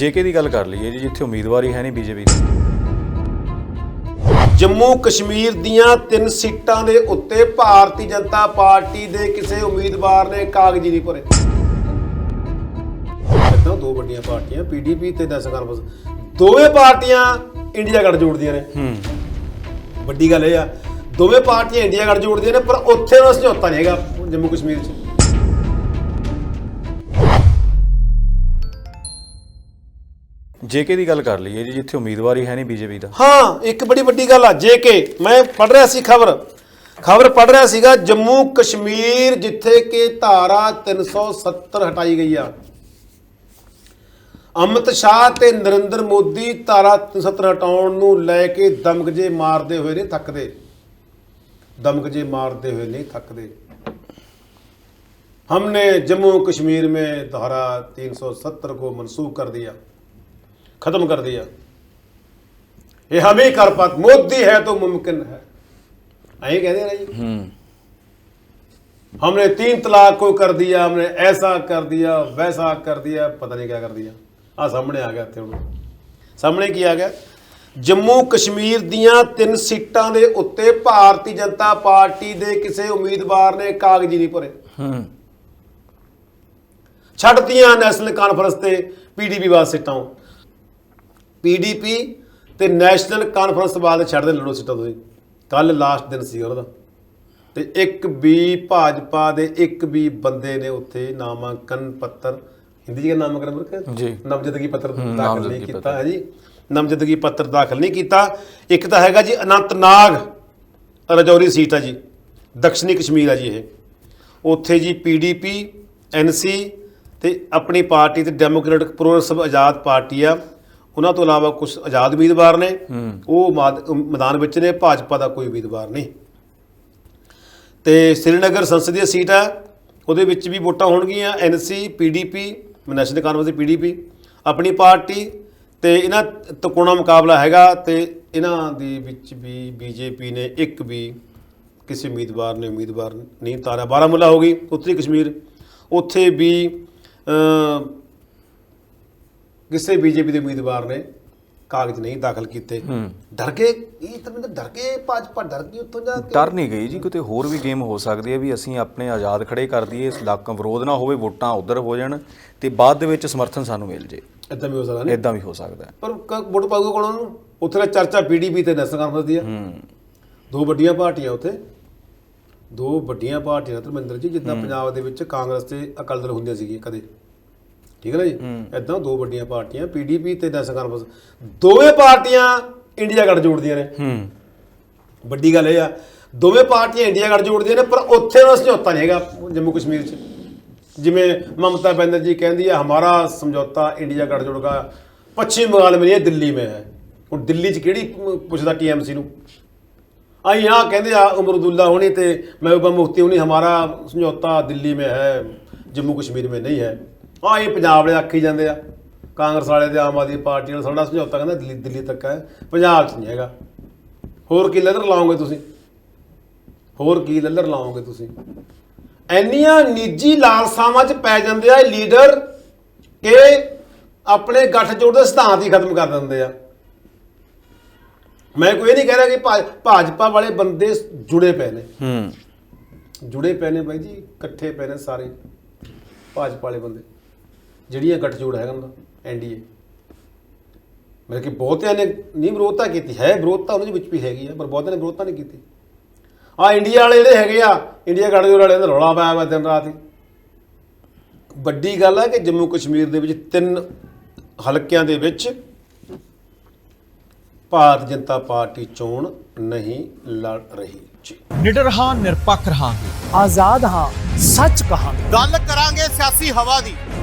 JK ਦੀ ਗੱਲ ਕਰ ਲਈਏ ਜੀ ਜਿੱਥੇ ਉਮੀਦਵਾਰ ਹੀ ਨਹੀਂ ਬੀਜੇਪੀ ਦੀ। ਜੰਮੂ ਕਸ਼ਮੀਰ ਦੀਆਂ ਤਿੰਨ ਸੀਟਾਂ ਦੇ ਉੱਤੇ ਭਾਰਤੀ ਜਨਤਾ ਪਾਰਟੀ ਦੇ ਕਿਸੇ ਉਮੀਦਵਾਰ ਨੇ ਕਾਗਜ਼ ਨਹੀਂ ਭਰੇ। ਇਦਾਂ ਦੋ ਵੱਡੀਆਂ ਪਾਰਟੀਆਂ ਪੀਡੀਪੀ ਤੇ ਨੈਸ਼ਨਲ ਕਾਨਫਰੰਸ ਦੋਵੇਂ ਪਾਰਟੀਆਂ ਇੰਡੀਆ ਗੱਠ ਜੋੜਦੀਆਂ ਨੇ। ਹੂੰ। ਵੱਡੀ ਗੱਲ ਇਹ ਆ ਦੋਵੇਂ ਪਾਰਟੀਆਂ ਇੰਡੀਆ ਗੱਠ ਜੋੜਦੀਆਂ ਨੇ ਪਰ ਉੱਥੇ ਉਹਨਾਂ ਸਮਝੌਤਾ ਨਹੀਂ ਹੈਗਾ ਜੰਮੂ ਕਸ਼ਮੀਰ 'ਚ। ਜੇਕੇ ਦੀ ਗੱਲ ਕਰ ਲਈਏ ਜੀ ਜਿੱਥੇ ਉਮੀਦਵਾਰ ਹੀ ਹੈ ਨਹੀਂ ਬੀਜੇਪੀ ਦਾ ਹਾਂ ਇੱਕ ਬੜੀ ਵੱਡੀ ਗੱਲ ਆ ਜੇ ਕਿ ਮੈਂ ਪੜ ਰਿਹਾ ਸੀ ਖਬਰ ਖਬਰ ਪੜ ਰਿਹਾ ਸੀਗਾ ਜੰਮੂ ਕਸ਼ਮੀਰ ਜਿੱਥੇ ਕਿ ਧਾਰਾ 370 ਹਟਾਈ ਗਈ ਆ ਅਮਿਤ ਸ਼ਾਹ ਤੇ ਨਰਿੰਦਰ ਮੋਦੀ ਧਾਰਾ 370 ਹਟਾਉਣ ਨੂੰ ਲੈ ਕੇ ਦਮਗਜੇ ਮਾਰਦੇ ਹੋਏ ਨਹੀਂ ਥੱਕਦੇ ਦਮਗਜੇ ਮਾਰਦੇ ਹੋਏ ਨਹੀਂ ਥੱਕਦੇ हमने जम्मू कश्मीर में धारा 370 को मनसूख कर दिया खत्म कर दिया ये हम ही कर पाते मोदी है तो मुमकिन है यही कहते हैं ना जी ਹੂੰ हमने तीन तलाक को कर दिया हमने ऐसा कर दिया वैसा कर दिया पता नहीं क्या कर दिया आ सामने आ गया थे ਹੁਣ ਸਾਹਮਣੇ ਕੀ ਆ ਗਿਆ ਜੰਮੂ ਕਸ਼ਮੀਰ ਦੀਆਂ ਤਿੰਨ ਸੀਟਾਂ ਦੇ ਉੱਤੇ ਭਾਰਤੀ ਜਨਤਾ ਪਾਰਟੀ ਦੇ ਕਿਸੇ ਉਮੀਦਵਾਰ ਨੇ ਕਾਗਜ਼ ਹੀ ਨਹੀਂ ਭਰੇ ਹੂੰ ਛੱਡਤੀਆਂ ਨੈਸ਼ਨਲ ਕਾਨਫਰੰਸ ਤੇ ਪੀਡੀਪੀ ਬਾਦ ਸੀਟਾਂ ਪੀਡੀਪੀ ਤੇ ਨੈਸ਼ਨਲ ਕਾਨਫਰੰਸ ਬਾਦ ਛੱਡ ਦੇ ਲੜੋ ਸੀਟਾਂ ਤੁਸੀਂ। ਕੱਲ ਲਾਸਟ ਦਿਨ ਸੀ ਉਹਨਾਂ ਦਾ। ਤੇ ਇੱਕ ਵੀ ਭਾਜਪਾ ਦੇ ਇੱਕ ਵੀ ਬੰਦੇ ਨੇ ਉੱਥੇ ਨਾਮਾਂਕਨ ਪੱਤਰ ਹਿੰਦੀ ਜੀ ਨਾਮਾਂਕਨ ਪੱਤਰ ਜੀ। ਨਾਮਜ਼ਦਗੀ ਪੱਤਰ ਦਾਖਲ ਨਹੀਂ ਕੀਤਾ। ਹੈ ਜੀ। ਨਾਮਜ਼ਦਗੀ ਪੱਤਰ ਦਾਖਲ ਨਹੀਂ ਕੀਤਾ। ਇੱਕ ਤਾਂ ਹੈਗਾ ਜੀ ਅਨੰਤਨਾਗ ਰਜੌਰੀ ਸੀਟ ਆ ਜੀ। ਦਕਸ਼ਣੀ ਕਸ਼ਮੀਰ ਆ ਜੀ ਇਹ। ਉੱਥੇ ਜੀ ਪੀਡੀਪੀ ਐਨਸੀ ਤੇ ਆਪਣੀ ਪਾਰਟੀ ਤੇ ਡੈਮੋਕ੍ਰੈਟਿਕ ਪ੍ਰੋਗਰੈਸਿਵ ਆਜ਼ਾਦ ਪਾਰਟੀ ਆ। ਉਹਨਾਂ ਤੋਂ ਇਲਾਵਾ ਕੁਝ ਆਜ਼ਾਦ ਉਮੀਦਵਾਰ ਨੇ ਉਹ ਮਾਦ- ਮੈਦਾਨ ਵਿੱਚ ਨੇ ਭਾਜਪਾ ਦਾ ਕੋਈ ਉਮੀਦਵਾਰ ਨਹੀਂ। ਤੇ ਸ੍ਰੀਨਗਰ ਸੰਸਦੀय ਸੀਟ ਆ ਉਹਦੇ ਵਿੱਚ ਵੀ ਵੋਟਾਂ ਹੋਣਗੀਆਂ ਐਨਸੀ ਪੀਡੀਪੀ ਨੈਸ਼ਨਲ ਕਾਨਫਰੰਸ ਦੀ ਪੀਡੀਪੀ ਆਪਣੀ ਪਾਰਟੀ ਤੇ ਇਹਨਾਂ ਤਕੋਣਾ ਮੁਕਾਬਲਾ ਹੈਗਾ ਤੇ ਇਹਨਾਂ ਦੇ ਵਿੱਚ ਵੀ ਬੀਜੇਪੀ ਨੇ ਇੱਕ ਵੀ ਕਿਸੇ ਉਮੀਦਵਾਰ ਨੇ ਉਮੀਦਵਾਰ ਨਹੀਂ ਤਾਰਾ ਬਾਰਾਮੂਲਾ ਹੋ ਗਈ ਉੱਤਰੀ ਕਸ਼ਮੀਰ। ਉੱਥੇ ਵੀ ਕਿਸੇ ਬੀਜੇਪੀ ਦੇ ਉਮੀਦਵਾਰ ਨੇ ਕਾਗਜ਼ ਨਹੀਂ ਦਾਖਲ ਕੀਤੇ? ਡਰ ਗਏ? ਇਹ ਤਾਂ ਮੈਨੂੰ ਡਰ ਗਏ ਭਾਜਪਾ ਡਰ ਗਈ ਉੱਥੋਂ ਜਾ ਕੇ। ਡਰ ਨਹੀਂ ਗਈ ਜੀ ਕਿਤੇ ਹੋਰ ਵੀ ਗੇਮ ਹੋ ਸਕਦੀ ਹੈ ਵੀ ਅਸੀਂ ਆਪਣੇ ਆਜ਼ਾਦ ਖੜੇ ਕਰ ਦਈਏ ਇਸ ਇਲਾਕਾ ਵਿਰੋਧ ਨਾ ਹੋਵੇ ਵੋਟਾਂ ਉਧਰ ਹੋ ਜਾਣ ਤੇ ਬਾਅਦ ਦੇ ਵਿੱਚ ਸਮਰਥਨ ਸਾਨੂੰ ਮਿਲ ਜੇ। ਇਦਾਂ ਵੀ ਹੋ ਸਕਦਾ ਨਹੀਂ ਇਦਾਂ ਵੀ ਹੋ ਸਕਦਾ ਪਰ ਕ- ਵੋਟ ਪਾਊਗਾ ਕੌਣ ਉਹਨੂੰ? ਉੱਥੇ ਤਾਂ ਚਰਚਾ ਪੀਡੀਪੀ ਤੇ ਨੈਸ਼ਨਲ ਕਾਨਫਰੰਸ ਦੀ ਆ ਹੂੰ। ਦੋ ਵੱਡੀਆਂ ਪਾਰਟੀਆਂ ਉੱਥੇ। ਦੋ ਵੱਡੀਆਂ ਪਾਰਟੀਆਂ ਧਰਮਿੰਦਰ ਜੀ ਜਿੱਦਾਂ ਪੰਜਾਬ ਦੇ ਵਿੱਚ ਕਾਂਗਰਸ ਤੇ ਅਕਾਲੀ ਦਲ ਹੁੰਦੀਆਂ ਸੀਗੀਆਂ ਕਦੇ। ਠੀਕ ਹੈ ਨਾ ਜੀ? ਇਦਾਂ ਦੋ ਵੱਡੀਆਂ ਪਾਰਟੀਆਂ ਪੀਡੀਪੀ ਤੇ ਨੈਸ਼ਨਲ ਕਾਨਫਰੰਸ ਦੋਵੇਂ ਪਾਰਟੀਆਂ ਇੰਡੀਆ ਗੱਠ ਜੋੜਦੀਆਂ ਨੇ। ਹੂੰ। ਵੱਡੀ ਗੱਲ ਇਹ ਆ ਦੋਵੇਂ ਪਾਰਟੀਆਂ ਇੰਡੀਆ ਗੱਠ ਜੋੜਦੀਆਂ ਨੇ ਪਰ ਉੱਥੇ ਉਹਨਾਂ ਸਮਝੌਤਾ ਨਹੀਂ ਹੈਗਾ ਜੰਮੂ ਕਸ਼ਮੀਰ 'ਚ। ਜਿਵੇਂ ਮਮਤਾ ਬੈਨਰ ਜੀ ਕਹਿੰਦੀ ਹੈ ਹਮਾਰਾ ਸਮਝੌਤਾ ਇੰਡੀਆ ਗੱਠ ਜੋੜਗਾ ਪੱਛਮੀ ਬੰਗਾਲ ਮੇਂ ਨਹੀਂ ਦਿੱਲੀ ਮੇਂ ਹੈ। ਹੁਣ ਦਿੱਲੀ 'ਚ ਕਿਹੜੀ ਪੁੱਛਦਾ ਟੀਐਮਸੀ ਨੂੰ? ਆਈ ਹਾਂ ਕਹਿੰਦੇ ਆ ਉਮਰਦੁੱਲਾ ਹੋਣੀ ਤੇ ਮਹਿਬੂਬਾ ਮੁਫਤੀ ਹੋਣੀ ਹਮਾਰਾ ਸਮਝੌਤਾ ਦਿੱਲੀ ਮੇਂ ਹੈ ਜੰਮੂ ਕਸ਼ਮੀਰ ਮੇਂ ਨਹੀਂ ਹੈ। ਆ ਇਹ ਪੰਜਾਬ ਵਾਲੇ ਆਖੀ ਜਾਂਦੇ ਆ। ਕਾਂਗਰਸ ਵਾਲੇ ਤੇ ਆਮ ਆਦਮੀ ਪਾਰਟੀ ਨਾਲ ਸਾਡਾ ਸਮਝੌਤਾ ਕਹਿੰਦਾ ਦਿੱਲੀ ਦਿੱਲੀ ਤੱਕ ਹੈ। ਪੰਜਾਬ 'ਚ ਨਹੀਂ ਹੈਗਾ। ਹੋਰ ਕੀ ਲੱਲਰ ਲਾਓਗੇ ਤੁਸੀਂ? ਹੋਰ ਕੀ ਲੱਲਰ ਲਾਓਗੇ ਤੁਸੀਂ? ਐਨੀਆਂ ਨਿੱਜੀ ਲਾਲਸਾਵਾਂ 'ਚ ਪੈ ਜਾਂਦੇ ਆ ਲੀਡਰ ਕਿ ਆਪਣੇ ਗੱਠ ਜੋੜ ਦੇ ਸਿਧਾਂਤ ਹੀ ਖਤਮ ਕਰ ਦਿੰਦੇ ਆ। ਮੈਂ ਕੋਈ ਇਹ ਨਹੀਂ ਕਹਿ ਰਿਹਾ ਕਿ ਭਾਜਪਾ ਵਾਲੇ ਬੰਦੇ ਜੁੜੇ ਪਏ ਨੇ। ਹੂੰ। ਜੁੜੇ ਪਏ ਨੇ ਬਾਈ ਜੀ ਇਕੱਠੇ ਪਏ ਨੇ ਸਾਰੇ ਭਾਜਪਾ ਵਾਲੇ ਬੰਦੇ। ਜਿਹੜੀਆਂ ਗੱਠਜੋੜ ਹੈਗਾ ਉਹਨਾਂ ਦਾ ਐਨਡੀਏ। ਮਤਲਬ ਕਿ ਬਹੁਤਿਆਂ ਨੇ ਨਹੀਂ ਵਿਰੋਧਤਾ ਕੀਤੀ ਹੈ ਵਿਰੋਧਤਾ ਉਹਨਾਂ ਦੇ ਵਿੱਚ ਵੀ ਹੈਗੀ ਆ ਪਰ ਬਹੁਤਿਆਂ ਨੇ ਵਿਰੋਧਤਾ ਨਹੀਂ ਕੀਤੀ। ਆ ਇੰਡੀਆ ਵਾਲੇ ਜਿਹੜੇ ਹੈਗੇ ਆ ਇੰਡੀਆ ਗੱਠਜੋੜ ਵਾਲਿਆਂ ਦਾ ਰੌਲਾ ਪਾਇਆ ਵਾ ਦਿਨ ਰਾਤ ਹੀ। ਵੱਡੀ ਗੱਲ ਹੈ ਕਿ ਜੰਮੂ ਕਸ਼ਮੀਰ ਦੇ ਵਿੱਚ ਤਿੰਨ ਹਲਕਿਆਂ ਦੇ ਵਿੱਚ ਭਾਰਤ ਜਨਤਾ ਪਾਰਟੀ ਚੋਣ ਨਹੀਂ ਲੜ ਰਹੀ। ਜੀ। ਨਿਡਰ ਹਾਂ ਨਿਰਪੱਖ ਰਹਾਂਗੇ। ਆਜ਼ਾਦ ਹਾਂ ਸੱਚ ਕਹਾਂਗੇ। ਗੱਲ ਕਰਾਂਗੇ ਸਿਆਸੀ ਹਵਾ ਦੀ।